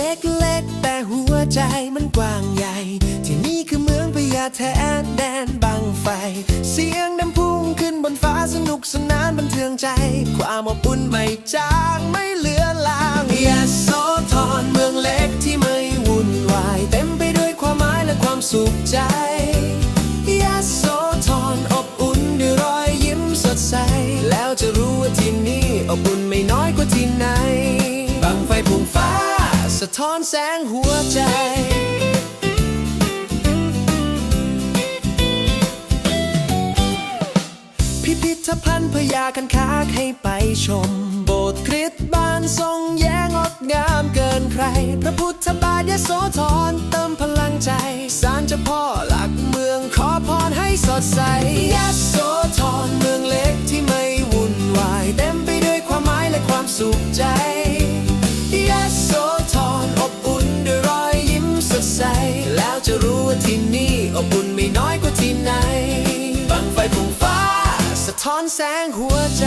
ล็กๆแต่หัวใจมันกว้างใหญ่ ที่นี่คือเมืองพญาแทนแดนบังไฟ เสียงน้ำพุ่งขึ้นบนฟ้าสนุกสนานบันเทิงใจ ความอบอุ่นไม่จางไม่เหลือลางยาโสธรเมืองเล็กที่ไม่วุ่นวาย เต็มไปด้วยความหมายและความสุขใจยาโสธรอบอุ่นด้วยรอยยิ้มสดใส แล้วจะรู้ว่าที่นี่อบอุ่นไม่น้อยกว่าที่ไหนบังไฟพุ่งฟ้าะท้อนแสงหัวใจ พิพิธภัณฑ์พญาคันคากให้ไปชม โบสถ์คริสต์บ้านทรงแย้งดงามเกินใคร พระพุทธบาทยโสธรเติมพลังใจศาลเจ้าพ่อหลักเมืองขอพรให้สดใส ท้อนแสงหัวใจ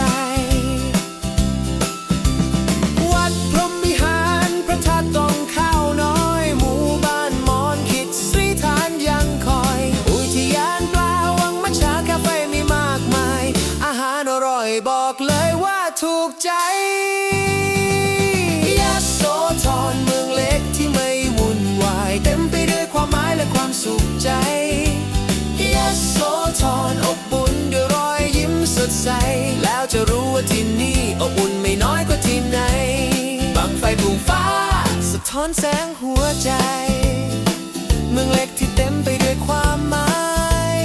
วัดพรหมิหารพระธาตุตรงข้าวน้อย หมู่บ้านมอนคิดสรีฐานยังคอย อุทยานปลาวังมัชชาคาเฟ่มีมากมาย อาหารอร่อยบอกเลยว่าถูกใจ แล้วจะรู้ว่าที่นี่อบอุ่นไม่น้อยกว่าที่ไหนบังไฟบูมฟ้า สะท้อนแสงหัวใจ เมืองเล็กที่เต็มไปด้วยความหมาย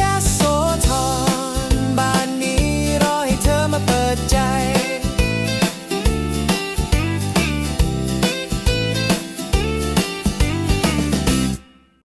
ยะโสธรบ้านนี้รอให้เธอมาเปิดใจ